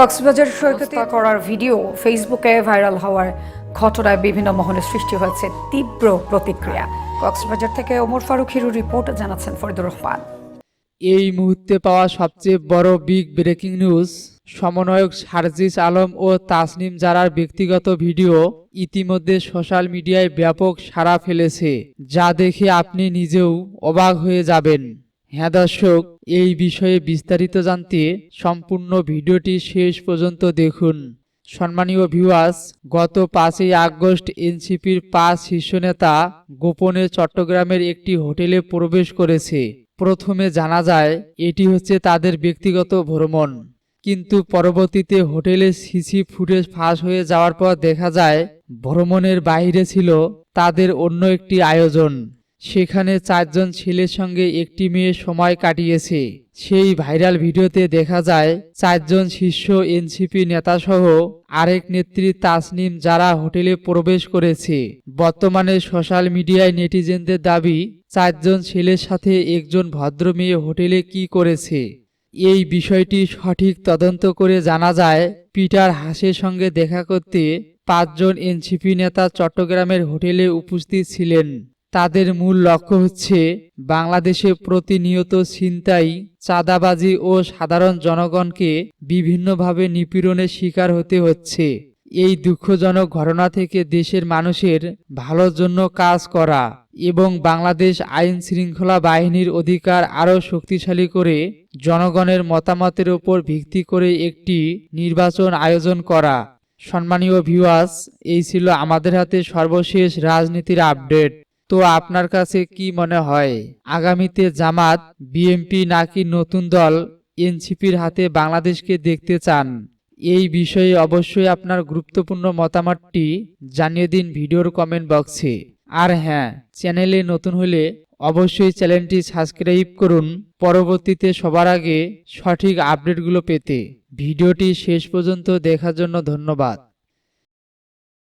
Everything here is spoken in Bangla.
কক্সবাজার সৈকতে করার ভিডিও ফেসবুকে ভাইরাল হওয়ার ঘটনায় বিভিন্ন মহলে সৃষ্টি হয়েছে তীব্র প্রতিক্রিয়া। কক্সবাজার থেকে ওমর ফারুক হিরুর রিপোর্ট জানাচ্ছেন ফরিদুর রহমান। এই মুহূর্তে পাওয়া সবচেয়ে বড় বিগ ব্রেকিং নিউজ, সমন্বয়ক সার্জিস আলম ও তাসনিম জারার ব্যক্তিগত ভিডিও ইতিমধ্যে সোশ্যাল মিডিয়ায় ব্যাপক সাড়া ফেলেছে, যা দেখে আপনি নিজেও অবাক হয়ে যাবেন। হ্যাঁ দর্শক, এই বিষয়ে বিস্তারিত জানতে সম্পূর্ণ ভিডিওটি শেষ পর্যন্ত দেখুন। সম্মানীয় ভিউয়ার্স গত পাঁচই আগস্ট এনসিপির পাঁচ শীর্ষ নেতা গোপনে চট্টগ্রামের একটি হোটেলে প্রবেশ করেছে। প্রথমে জানা যায়, এটি হচ্ছে তাদের ব্যক্তিগত ভ্রমণ। কিন্তু পরবর্তীতে হোটেলে সিসি ফুটেজ ফাঁস হয়ে যাওয়ার পর দেখা যায়, ভ্রমণের বাইরে ছিল তাদের অন্য একটি আয়োজন। সেখানে চারজন ছেলের সঙ্গে একটি মেয়ে সময় কাটিয়েছে। সেই ভাইরাল ভিডিওতে দেখা যায়, চারজন শীর্ষ এনসিপি নেতাসহ আরেক নেত্রী তাসনিম যারা হোটেলে প্রবেশ করেছে। বর্তমানে সোশ্যাল মিডিয়ায় নেটিজেনদের দাবি, চারজন ছেলের সাথে একজন ভদ্র মেয়ে হোটেলে কি করেছে। এই বিষয়টি সঠিক তদন্ত করে জানা যায়, পিটার হাসের সঙ্গে দেখা করতে পাঁচজন এনসিপি নেতা চট্টগ্রামের হোটেলে উপস্থিত ছিলেন। তাদের মূল লক্ষ্য হচ্ছে বাংলাদেশে প্রতিনিয়ত ছিনতাই, চাঁদাবাজি ও সাধারণ জনগণকে বিভিন্নভাবে নিপীড়নের শিকার হতে হচ্ছে। এই দুঃখজনক ঘটনা থেকে দেশের মানুষের ভালোর জন্য কাজ করা এবং বাংলাদেশ আইন শৃঙ্খলা বাহিনীর অধিকার আরও শক্তিশালী করে জনগণের মতামতের ওপর ভিত্তি করে একটি নির্বাচন আয়োজন করা। সম্মানীয় ভিউয়ার্স এই ছিল আমাদের হাতে সর্বশেষ রাজনীতির আপডেট তো আপনার কাছে কি মনে হয়, আগামীতে জামাত বিএমপি নাকি নতুন দল এনসিপির হাতে বাংলাদেশকে দেখতে চান? এই বিষয়ে অবশ্যই আপনার গুরুত্বপূর্ণ মতামতটি জানিয়ে দিন ভিডিওর কমেন্ট বক্সে আর হ্যাঁ চ্যানেলে নতুন হলে অবশ্যই চ্যানেলটি সাবস্ক্রাইব করুন। পরবর্তীতে সবার আগে সঠিক আপডেটগুলো পেতে। ভিডিওটি শেষ পর্যন্ত দেখার জন্য ধন্যবাদ।